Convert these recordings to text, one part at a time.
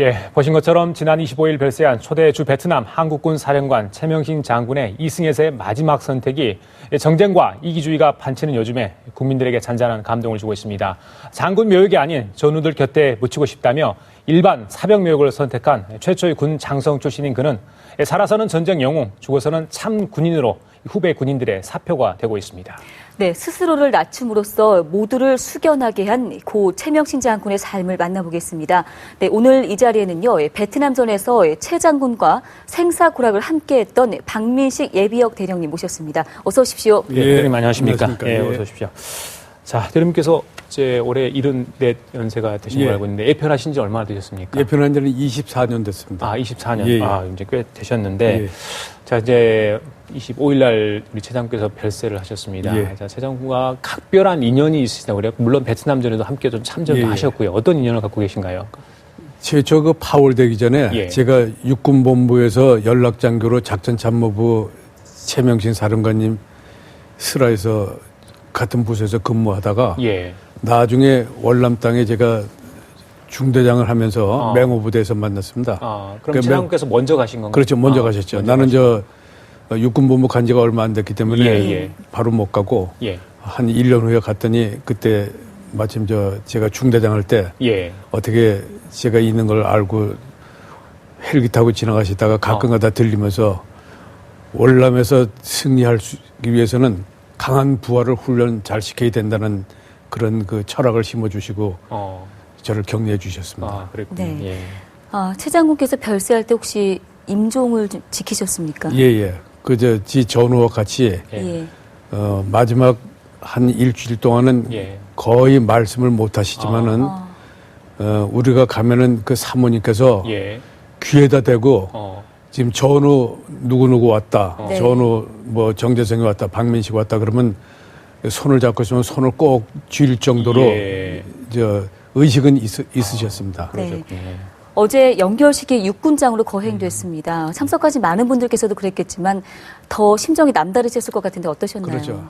예, 보신 것처럼 지난 25일 별세한 초대 주 베트남 한국군 사령관 최명신 장군의 이승에서의 마지막 선택이 정쟁과 이기주의가 판치는 요즘에 국민들에게 잔잔한 감동을 주고 있습니다. 장군 묘역이 아닌 전우들 곁에 묻히고 싶다며 일반 사병 묘역을 선택한 최초의 군 장성 출신인 그는 살아서는 전쟁 영웅, 죽어서는 참 군인으로 후배 군인들의 사표가 되고 있습니다. 네, 스스로를 낮춤으로써 모두를 숙연하게 한 고 최명신 장군의 삶을 만나보겠습니다. 네, 오늘 이 자리에는요, 베트남전에서 최 장군과 생사고락을 함께했던 박민식 예비역 대령님 모셨습니다. 어서 오십시오. 예, 대령님 안녕하십니까? 안녕하십니까? 예, 예. 어서 오십시오. 자, 대령님께서 이제 올해 74연세가 되신 예. 걸 알고 있는데 예편하신 지 얼마나 되셨습니까? 예편한 지는 24년 됐습니다. 아, 24년. 예, 예. 아, 이제 꽤 되셨는데. 예. 자, 이제 25일 날 우리 최 장군께서 별세를 하셨습니다. 예. 자, 최 장군과 각별한 인연이 있으시다고 그래요. 물론 베트남전에도 함께 좀 참전도. 하셨고요. 어떤 인연을 갖고 계신가요? 최초 그 파월되기 전에 예. 제가 육군본부에서 연락장교로 작전참모부 최명신 사령관님 슬하에서 같은 부서에서 근무하다가 예. 나중에 월남 땅에 제가 중대장을 하면서 어. 맹호부대에서 만났습니다. 아, 그럼 그최 맹- 먼저 가신 건가요? 그렇죠. 먼저 아, 가셨죠. 먼저 나는 가시고. 저 육군본부 간 지가 얼마 안 됐기 때문에 예, 예. 바로 못 가고 예. 한 1년 후에 갔더니 그때 마침 저 제가 중대장 할때 예. 어떻게 제가 있는 걸 알고 헬기 타고 지나가시다가 가끔가다 들리면서 월남에서 승리할 수 위해서는 강한 부하를 훈련 잘 시켜야 된다는 그런 그 철학을 심어주시고 어. 저를 격려해 주셨습니다. 아, 그랬군요. 네. 예. 아, 최 장군께서 별세할 때 혹시 임종을 좀 지키셨습니까? 예 예. 그저 지 전우와 같이 예. 어, 마지막 한 일주일 동안은 예. 거의 말씀을 못 하시지만은 아, 어, 우리가 가면은 그 사모님께서 예. 귀에다 대고 어. 지금 전우 누구누구 왔다. 네. 전우 뭐 정재성이 왔다. 박민식 왔다. 그러면 손을 잡고 있으면 손을 꼭 쥘 정도로 예. 저 의식은 있, 있으셨습니다. 네. 그러셨군요. 어제 연결식이 육군장으로 거행됐습니다. 참석하신 많은 분들께서도 그랬겠지만 더 심정이 남다르셨을 것 같은데 어떠셨나요? 그렇죠.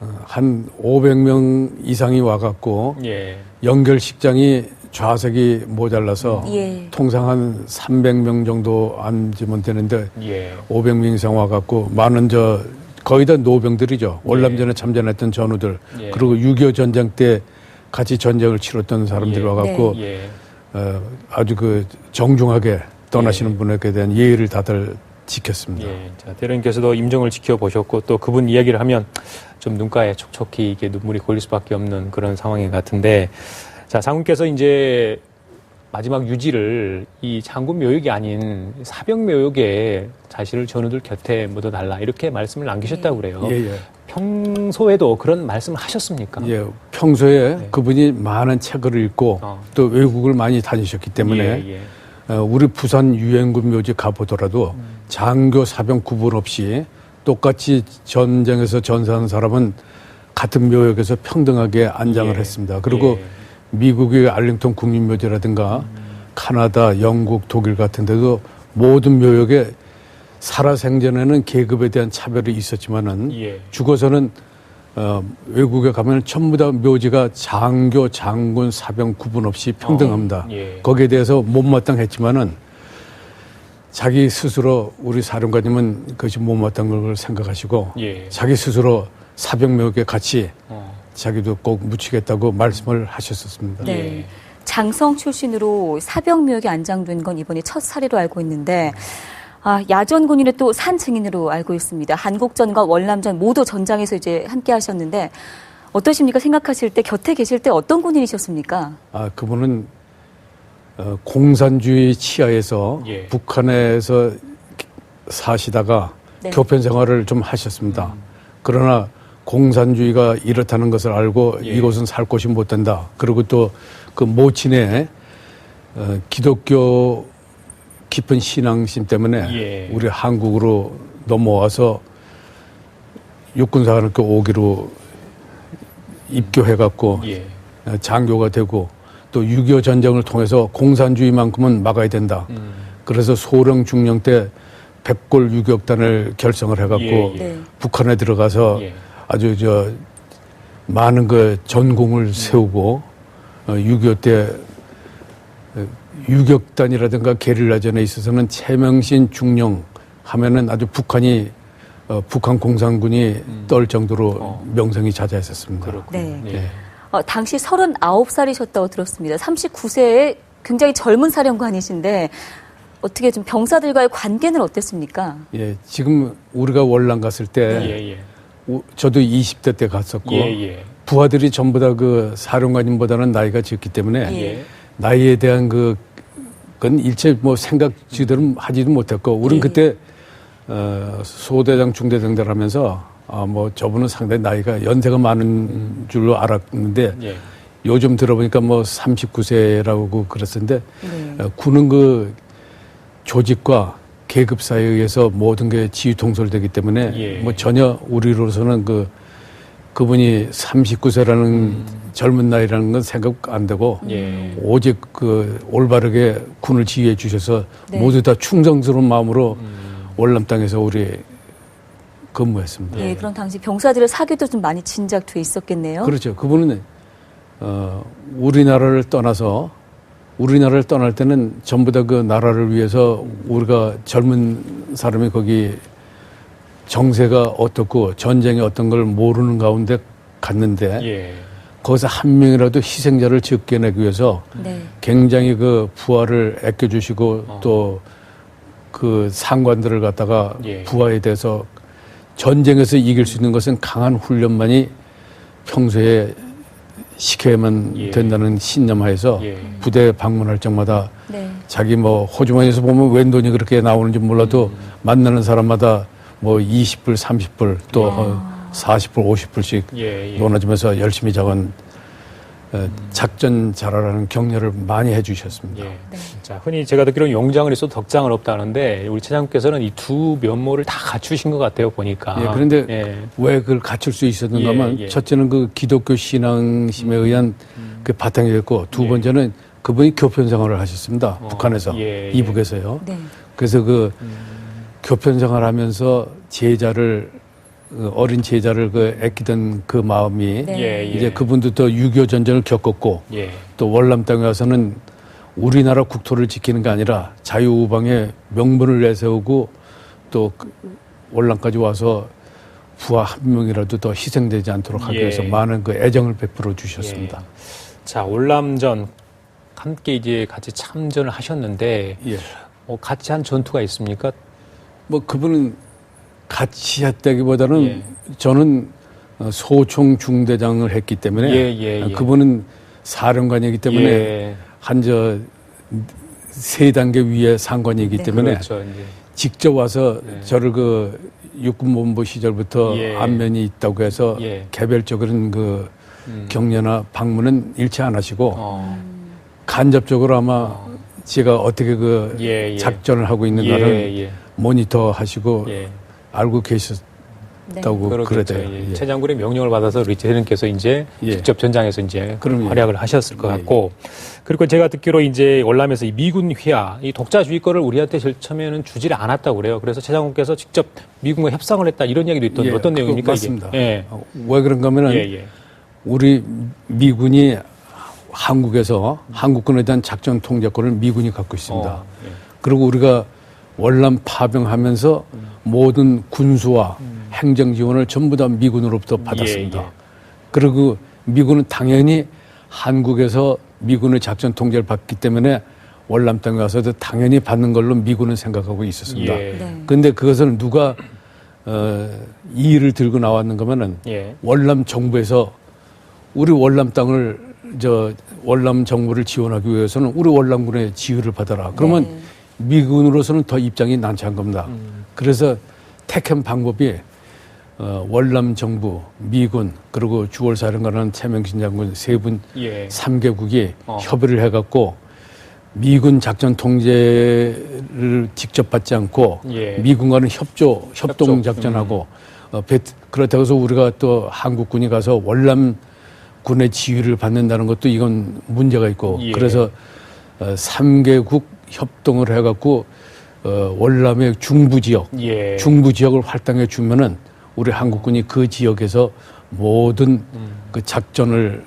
어, 한 500명 이상이 와갖고 예. 연결식장이 좌석이 모자라서 예. 통상 한 300명 정도 앉으면 되는데 예. 500명 이상 와갖고 많은 저 거의 다 노병들이죠. 월남전에 참전했던 전우들 예. 그리고 6.25 전쟁 때 같이 전쟁을 치렀던 사람들이 예. 와갖고 예. 어, 아주 그 정중하게 떠나시는 분에게 대한 예의를 다들 지켰습니다. 예. 자, 대령님께서도 임종을 지켜보셨고 또 그분 이야기를 하면 좀 눈가에 촉촉히 이게 눈물이 고일 수밖에 없는 그런 상황인 것 같은데 자, 장군께서 이제 마지막 유지를 이 장군 묘역이 아닌 사병 묘역에 자신을 전우들 곁에 묻어달라 이렇게 말씀을 남기셨다고 그래요. 예, 예. 평소에도 그런 말씀을 하셨습니까? 예, 평소에 네. 그분이 많은 책을 읽고 어. 또 외국을 많이 다니셨기 때문에 예, 예. 어, 우리 부산 유엔군 묘지 가보더라도 음. 장교 사병 구분 없이 똑같이 전쟁에서 전사한 사람은 같은 묘역에서 평등하게 안장을 예. 했습니다. 그리고 예. 미국의 알링턴 국립묘지라든가 음. 카나다, 영국, 독일 같은 데도 모든 묘역에 살아생전에는 계급에 대한 차별이 있었지만은 예. 죽어서는 어, 외국에 가면 전부 다 묘지가 장교, 장군, 사병 구분 없이 평등합니다. 어, 예. 거기에 대해서 못마땅했지만은 자기 스스로 우리 사령관님은 그것이 못마땅한 걸 생각하시고 예. 자기 스스로 사병묘역에 같이 어. 자기도 꼭 묻히겠다고 말씀을 하셨었습니다. 네. 예. 장성 출신으로 사병묘역에 안장된 건 이번이 첫 사례로 알고 있는데 아, 야전 군인의 또 산 증인으로 알고 있습니다. 한국전과 월남전 모두 전장에서 이제 함께 하셨는데 어떠십니까? 생각하실 때 곁에 계실 때 어떤 군인이셨습니까? 아, 그분은 어, 공산주의 치하에서 예. 북한에서 사시다가 네. 교편 생활을 좀 하셨습니다. 그러나 공산주의가 이렇다는 것을 알고 예. 이곳은 살 곳이 못 된다. 그리고 또 그 모친의 어, 기독교 깊은 신앙심 때문에 예. 우리 한국으로 넘어와서 육군사관학교 오기로 입교해갖고 예. 어, 장교가 되고 또 6.25 전쟁을 통해서 공산주의만큼은 막아야 된다. 음. 그래서 소령 중령 때 백골 유격단을 결성을 해갖고 예, 예. 네. 북한에 들어가서 예. 아주 저 많은 그 전공을 세우고 어, 6.25때 어, 유격단이라든가 게릴라전에 있어서는 최명신 중령 하면은 아주 북한이 어, 북한 공산군이 떨 정도로 어. 명성이 자자했었습니다. 그렇군요. 네. 예. 어, 당시 39살이셨다고 들었습니다. 39세에 굉장히 젊은 사령관이신데 어떻게 좀 병사들과의 관계는 어땠습니까? 예, 지금 우리가 월남 갔을 때 예, 예. 우- 저도 20대 때 갔었고 예, 예. 부하들이 전부 다 그 사령관님보다는 나이가 적기 때문에 예. 나이에 대한 그, 그건 일체 뭐 생각 지대로 하지도 못했고, 우린 예. 그때, 어, 소대장, 중대장들 하면서, 아, 뭐 저분은 상당히 나이가 연세가 많은 줄로 알았는데, 예. 요즘 들어보니까 뭐 39세라고 그랬었는데, 네. 어, 군은 그 조직과 계급 사에 의해서 모든 게 지휘 통솔되기 때문에 예. 뭐 전혀 우리로서는 그 그분이 39세라는 젊은 나이라는 건 생각 안 되고 예. 오직 그 올바르게 군을 지휘해 주셔서 네. 모두 다 충성스러운 마음으로 월남 땅에서 우리 근무했습니다. 예, 그럼 당시 병사들의 사기도 좀 많이 진작돼 있었겠네요. 그렇죠. 그분은 어, 우리나라를 떠나서 우리나라를 떠날 때는 전부 다 그 나라를 위해서 우리가 젊은 사람이 거기 정세가 어떻고 전쟁이 어떤 걸 모르는 가운데 갔는데 예. 거기서 한 명이라도 희생자를 적게 내기 위해서 네. 굉장히 그 부하를 아껴주시고 어. 또그 상관들을 갖다가 예. 부하에 대해서 전쟁에서 이길 수 있는 것은 강한 훈련만이 평소에 시켜야만 예. 된다는 신념하에서 예. 부대 방문할 적마다 네. 자기 뭐 호주머니에서 보면 웬 돈이 그렇게 나오는지 몰라도 음. 만나는 사람마다 뭐 20불, 30불 또 아. 어, 40불, 50불씩 예. 예. 논아주면서 열심히 작은 어, 작전 잘하라는 격려를 많이 해주셨습니다. 예. 네. 자, 흔히 제가 듣기로는 용장을 있어도 덕장은 없다는데 우리 차장님께서는 이 두 면모를 다 갖추신 것 같아요 보니까. 예, 그런데 예. 왜 그걸 갖출 수 있었는가 하면 예, 예. 첫째는 그 기독교 신앙심에 의한 그 바탕이 됐고 두 예. 번째는 그분이 교편 생활을 하셨습니다. 어, 북한에서 예, 예. 이북에서요. 네. 그래서 그 교편 생활하면서 제자를 그 어린 제자를 그 아끼던 그 마음이 네. 예, 예. 이제 그분도 또6.25 전쟁을 겪었고 예. 또 월남 땅에 와서는 우리나라 국토를 지키는 게 아니라 자유우방의 명분을 내세우고 또그 월남까지 와서 부하 한 명이라도 더 희생되지 않도록 하기 예. 위해서 많은 그 애정을 베풀어 주셨습니다. 자, 올람전 함께 이제 같이 참전을 하셨는데 예. 뭐 같이 한 전투가 있습니까? 뭐 그분은 같이 했다기보다는 예. 저는 어, 소총 중대장을 했기 때문에 예, 예, 예. 그분은 사령관이기 때문에 예. 한 저 세 단계 위에 상관이기 네. 때문에 그렇죠. 직접 와서 네. 저를 그 육군본부 시절부터 예. 안면이 있다고 해서 예. 개별적인 그 음. 격려나 방문은 일체 안 하시고 어. 간접적으로 아마 제가 어떻게 그 예, 예. 작전을 하고 있는가를 예, 예. 모니터 하시고 예. 알고 계셨 다고 네. 그렇겠죠. 그러대요. 예. 예. 최 장군의 명령을 받아서 우리 대령께서 이제 예. 직접 전장에서 이제 그럼요. 활약을 하셨을 것 예, 같고 그리고 제가 듣기로 이제 월남에서 이 미군 휘하 이 독자주의권을 우리한테 제일 처음에는 주지를 않았다고 그래요. 그래서 최 장군께서 직접 미군과 협상을 했다 이런 이야기도 있던데 예, 어떤 내용입니까? 맞습니다. 이게? 예. 어, 왜 그런가 하면은 예, 예. 우리 미군이 한국에서 한국군에 대한 작전 통제권을 미군이 갖고 있습니다. 어, 예. 그리고 우리가 월남 파병하면서 모든 군수와 행정 지원을 전부 다 미군으로부터 받았습니다. 예, 예. 그리고 미군은 당연히 한국에서 미군의 작전 통제를 받기 때문에 월남 땅에 와서도 당연히 받는 걸로 미군은 생각하고 있었습니다. 예. 네. 근데 그것을 누가 어, 이 일을 들고 나왔는가 하면은 예. 월남 정부에서 우리 월남 땅을 저 월남 정부를 지원하기 위해서는 우리 월남군의 지휘를 받아라. 그러면 네. 미군으로서는 더 입장이 난처한 겁니다. 음. 그래서 택한 방법이 어, 월남 정부, 미군 그리고 주월사령관은 최명신 장군 세분 예. 삼개국이 어. 협의를 해갖고 미군 작전 통제를 직접 받지 않고 예. 미군과는 협조, 협동 협조. 작전하고 어, 베트, 그렇다고 해서 우리가 또 한국군이 가서 월남 군의 지휘를 받는다는 것도 이건 문제가 있고 예. 그래서 어, 3개국 협동을 해갖고 어, 월남의 중부 지역, 예. 중부 지역을 활당해 주면은 우리 한국군이 그 지역에서 모든 음. 그 작전을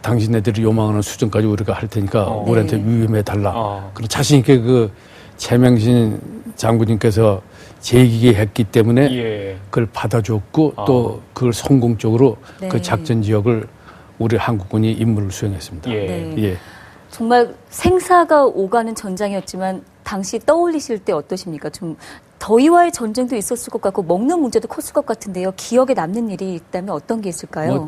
당신네들이 요망하는 수준까지 우리가 할 테니까 어. 우리한테 네. 위임해 달라. 어. 그런 자신 있게 그 최명신 장군님께서 제기했기 때문에 예. 그걸 받아줬고 아. 또 그걸 성공적으로 네. 그 작전 지역을 우리 한국군이 임무를 수행했습니다. 예. 네. 예. 정말 생사가 오가는 전장이었지만 당시 떠올리실 때 어떠십니까? 좀 더위와의 전쟁도 있었을 것 같고 먹는 문제도 컸을 것 같은데요. 기억에 남는 일이 있다면 어떤 게 있을까요? 뭐,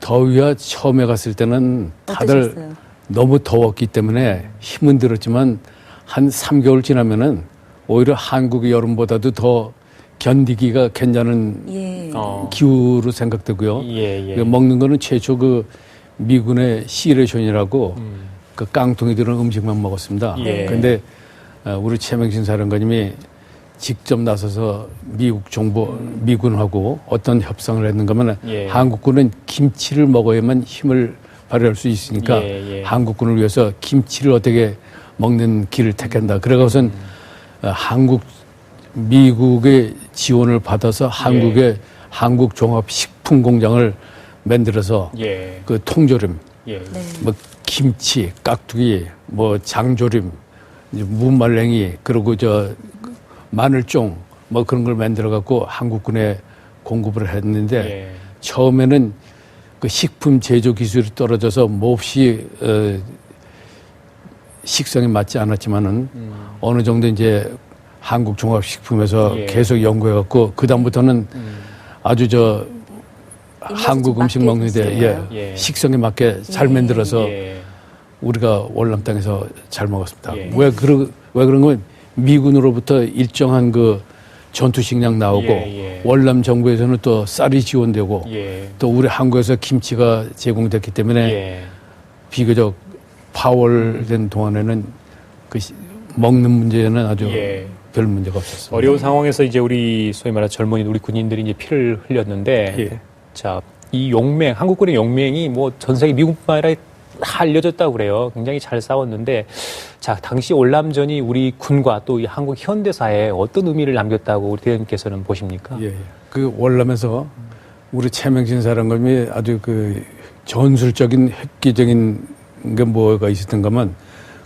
더위와 처음에 갔을 때는 다들 어떠셨어요? 너무 더웠기 때문에 힘은 들었지만 한 3개월 지나면은 오히려 한국의 여름보다도 더 견디기가 괜찮은 예. 어. 기후로 생각되고요. 예, 예. 그 먹는 거는 최초 그 미군의 시레션이라고 음. 그 깡통이 들은 음식만 먹었습니다. 예. 근데 어, 우리 최명신 사령관님이 직접 나서서 미국 정부 미군하고 어떤 협상을 했는가 하면 예. 한국군은 김치를 먹어야만 힘을 발휘할 수 있으니까 예, 예. 한국군을 위해서 김치를 어떻게 먹는 길을 택한다. 그래가선 음. 어, 한국 미국의 지원을 받아서 한국의 한국 종합 식품 공장을 만들어서 예. 그 통조림, 예. 네. 뭐 김치, 깍두기, 뭐 장조림, 무말랭이 그리고 저 마늘종 뭐 그런 걸 만들어 갖고 한국군에 공급을 했는데 예. 처음에는 그 식품 제조 기술이 떨어져서 몹시 어, 식성에 맞지 않았지만은 음. 어느 정도 이제 한국 종합식품에서 예. 계속 연구해 갖고 그 다음부터는 음. 아주 저 한국 좀 음식 먹는데. 예, 예. 식성에 맞게 잘 예. 만들어서 예. 우리가 월남 땅에서 잘 먹었습니다. 예. 왜 그러 왜 그런 건 미군으로부터 일정한 그 전투 식량 나오고 예, 예. 월남 정부에서는 또 쌀이 지원되고 예. 또 우리 한국에서 김치가 제공됐기 때문에 예. 비교적 파월된 동안에는 그 시- 먹는 문제는 아주 예. 별 문제가 없었습니다. 어려운 상황에서 이제 우리 소위 말하는 젊은이 우리 군인들이 이제 피를 흘렸는데 예. 자, 이 용맹, 한국군의 용맹이 뭐 전 세계 미국뿐만 아니라 다 알려졌다고 그래요. 굉장히 잘 싸웠는데 자, 당시 올남전이 우리 군과 또 이 한국 현대사에 어떤 의미를 남겼다고 우리 대장님께서는 보십니까? 예, 그 월남에서 우리 최명신 사령관이 아주 그 전술적인 획기적인 게 뭐가 있었던가 하면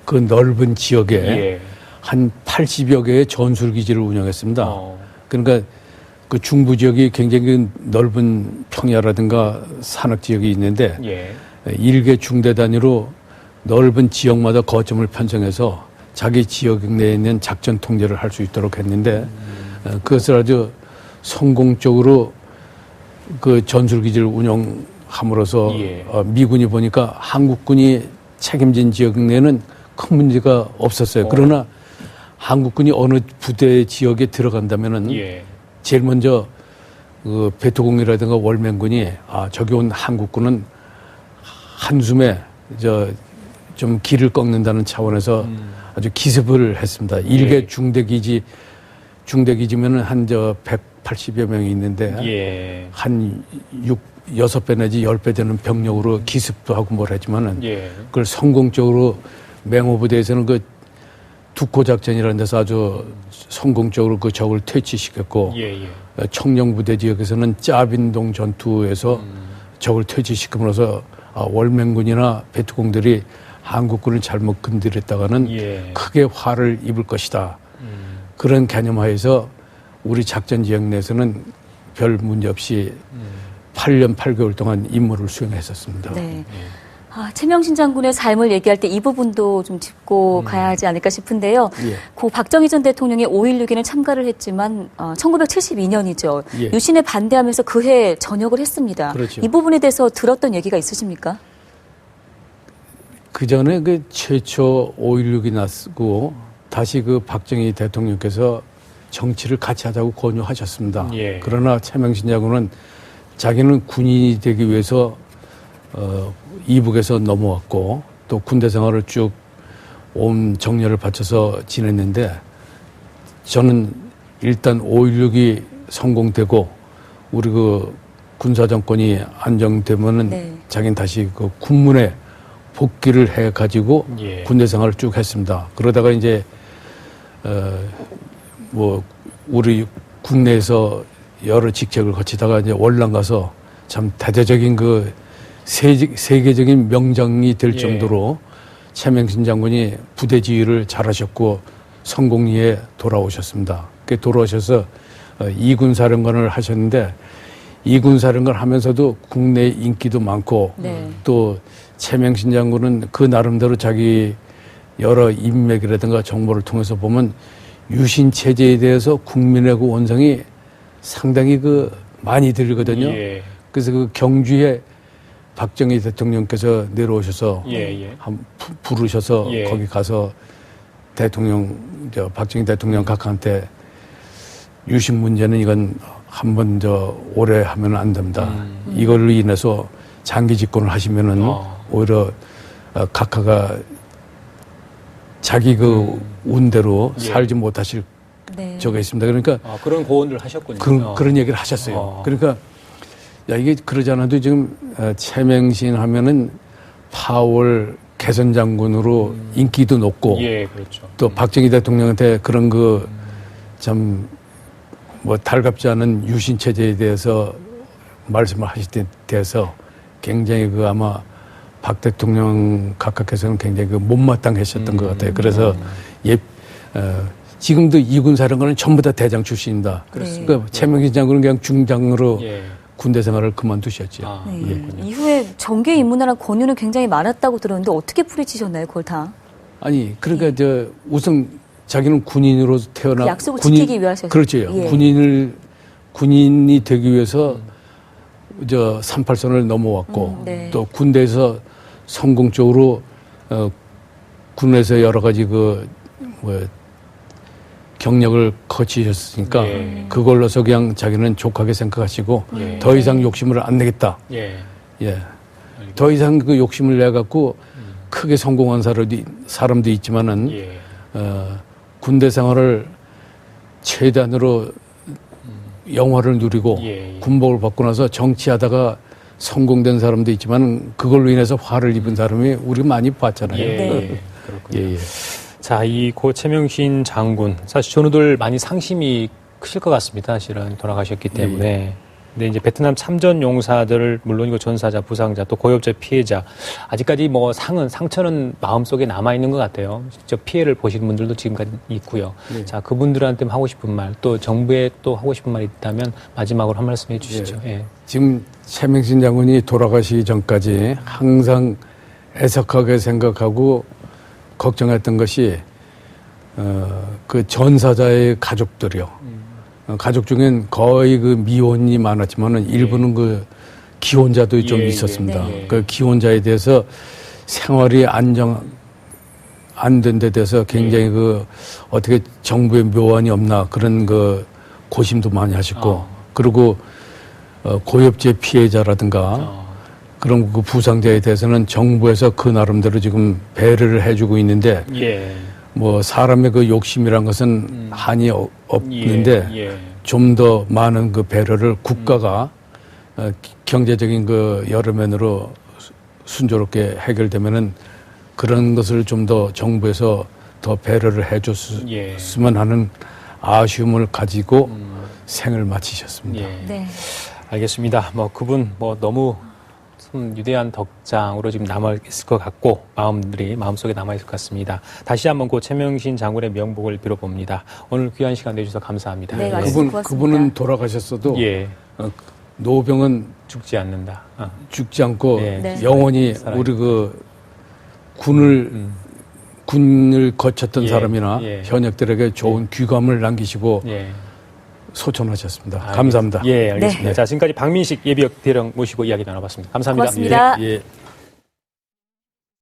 그 넓은 지역에 예. 한 80여 개의 전술 기지를 운영했습니다. 어. 그러니까 그 중부 지역이 굉장히 넓은 평야라든가 산악 지역이 있는데 예. 일개 중대 단위로 넓은 지역마다 거점을 편성해서 자기 지역 내에 있는 작전 통제를 할 수 있도록 했는데 어, 그것을 아주 성공적으로 그 전술 기지를 운영함으로써 예. 어, 미군이 보니까 한국군이 책임진 지역 내에는 큰 문제가 없었어요. 어. 그러나 한국군이 어느 부대 지역에 들어간다면은 예. 제일 먼저 그 베토공이라든가 월맹군이 아 저기 온 한국군은 한숨에 저 좀 길을 꺾는다는 차원에서 아주 기습을 했습니다. 일개 예. 중대 기지 중대 기지면은 한 저 180여 명이 있는데 예. 한 6, 6배 내지 10배 되는 병력으로 기습도 하고 뭘 했지만은 예. 그걸 성공적으로 맹호부대에서는 그 두코 작전이라는 데서 아주 성공적으로 그 적을 퇴치시켰고 예. 예. 청령부대 지역에서는 짜빈동 전투에서 적을 퇴치시킴으로써 아, 월맹군이나 베트공들이 한국군을 잘못 건드렸다가는 예. 크게 화를 입을 것이다. 음. 그런 개념하에서 우리 작전 지역 내에서는 별 문제 없이 음. 8년 8개월 동안 임무를 수행했었습니다. 네. 아, 최명신 장군의 삶을 얘기할 때 이 부분도 좀 짚고 가야 하지 않을까 싶은데요. 예. 고 박정희 전 대통령이 5.16에는 참가를 했지만 어, 1972년이죠. 예. 유신에 반대하면서 그해 전역을 했습니다. 그렇죠. 이 부분에 대해서 들었던 얘기가 있으십니까? 그 전에 그 최초 5.16이 났고 다시 그 박정희 대통령께서 정치를 같이 하자고 권유하셨습니다. 예. 그러나 최명신 장군은 자기는 군인이 되기 위해서 어, 이북에서 넘어왔고 또 군대 생활을 쭉 온 정열을 바쳐서 지냈는데 저는 일단 5.16이 성공되고 우리 그 군사 정권이 안정되면은 네. 자기는 다시 그 군문에 복귀를 해 가지고 예. 군대 생활을 쭉 했습니다. 그러다가 이제 어뭐 우리 국내에서 여러 직책을 거치다가 이제 월남 가서 참 대대적인 그 세계, 세계적인 명장이 될 예. 정도로 최명신 장군이 부대 지휘를 잘하셨고 성공리에 돌아오셨습니다. 그 돌아오셔서 어, 이군 사령관을 하셨는데 이군 사령관 하면서도 국내 인기도 많고 네. 또 최명신 장군은 그 나름대로 자기 여러 인맥이라든가 정보를 통해서 보면 유신 체제에 대해서 국민의 그 원성이 상당히 그 많이 들거든요. 예. 그래서 그 경주에 박정희 대통령께서 내려오셔서 예, 예. 한 부- 부르셔서 예. 거기 가서 대통령 저 박정희 대통령 각하한테 유신 문제는 이건 한번 저 오래 하면 안 됩니다. 이걸로 인해서 장기 집권을 하시면은 음. 어. 오히려 어, 각하가 자기 그 운대로 예. 살지 못하실 네. 적가 있습니다. 그러니까 아, 그런 고언을 하셨군요. 그런, 어. 그런 얘기를 하셨어요. 어. 그러니까, 야, 이게 그러지 않아도 지금, 어, 최명신 하면은 파월 개선 장군으로 인기도 높고, 음. 예, 그렇죠. 또 박정희 대통령한테 그런 그, 참, 뭐, 달갑지 않은 유신 체제에 대해서 말씀을 하실 때 대해서 굉장히 그 아마 박 대통령 각각께서는 굉장히 그 못마땅하셨던 것 같아요. 그래서 예, 어, 지금도 이군 사령관은 전부 다 대장 출신입니다. 그렇습니다. 그러니까 최명신 장군은 그냥 중장으로 예. 군대 생활을 그만두셨죠. 아, 네. 그렇군요. 이후에 정계 입문하는 권유는 굉장히 많았다고 들었는데 어떻게 풀이치셨나요, 그걸 다? 아니 그러니까 저 우선 자기는 군인으로 태어나 그 약속을 지키기 위하셔서. 그렇죠. 예. 군인을 군인이 되기 위해서 저 38선을 넘어왔고 음, 네. 또 군대에서 성공적으로 어 군에서 여러 가지 그 뭐 경력을 거치셨으니까 예. 그걸로서 그냥 자기는 족하게 생각하시고 예. 더 이상 욕심을 안 내겠다. 예. 예. 더 이상 그 욕심을 내 갖고 크게 성공한 사람도, 사람도 있지만은 예. 어, 군대 생활을 최단으로 영화를 누리고 예, 예. 군복을 받고 나서 정치하다가 성공된 사람도 있지만 그걸로 인해서 화를 입은 사람이 우리 많이 봤잖아요. 예. 네. 그렇군요. 예, 예. 자, 이고 최명신 장군 사실 전우들 많이 상심이 크실 것 같습니다. 사실은 돌아가셨기 때문에. 근데 이제 베트남 참전 용사들 물론 이거 전사자, 부상자, 또 고엽자 피해자 아직까지 뭐 상은 상처는 마음속에 남아 있는 것 같아요. 직접 피해를 보신 분들도 지금까지 있고요. 네. 자, 그분들한테 하고 싶은 말, 또 정부에 또 하고 싶은 말이 있다면 마지막으로 한 말씀 해주시죠. 예. 지금 최명신 장군이 돌아가시기 전까지 항상 애석하게 생각하고 걱정했던 것이 어, 그 전사자의 가족들이요. 어, 가족 중엔 거의 그 미혼이 많았지만은 일부는 그 기혼자도 좀 예, 있었습니다. 예, 예. 그 기혼자에 대해서 생활이 안정 안 된 데 대해서 굉장히 예. 그 어떻게 정부의 묘안이 없나 그런 그 고심도 많이 하셨고 어. 그리고 어, 고엽제 피해자라든가 어, 그런 그 부상자에 대해서는 정부에서 그 나름대로 지금 배려를 해주고 있는데 예. 뭐 사람의 그 욕심이란 것은 한이 어- 없는데 음. 예. 예. 좀더 많은 그 배려를 국가가 어, 기- 경제적인 그 여러 면으로 수- 순조롭게 해결되면은 그런 것을 좀 더 정부에서 더 배려를 해줬으면 예. 하는 아쉬움을 가지고 생을 마치셨습니다. 예. 네. 알겠습니다. 뭐 그분 뭐 너무 참 위대한 덕장으로 지금 남아 있을 것 같고 마음들이 마음속에 남아 있을 것 같습니다. 다시 한번 고 최명신 장군의 명복을 빌어봅니다. 오늘 귀한 시간 내주셔서 감사합니다. 네, 예. 그분 고맙습니다. 그분은 돌아가셨어도 예, 어, 노병은 죽지 않는다. 아, 죽지 않고 예. 네. 영원히 살아있- 우리 그 군을 음. 군을 거쳤던 예, 사람이나 예. 현역들에게 좋은 귀감을 남기시고 예. 소천하셨습니다. 알겠- 감사합니다. 예, 알겠습니다. 네. 자, 지금까지 박민식 예비역 대령 모시고 이야기 나눠봤습니다. 감사합니다. 고맙습니다. 예.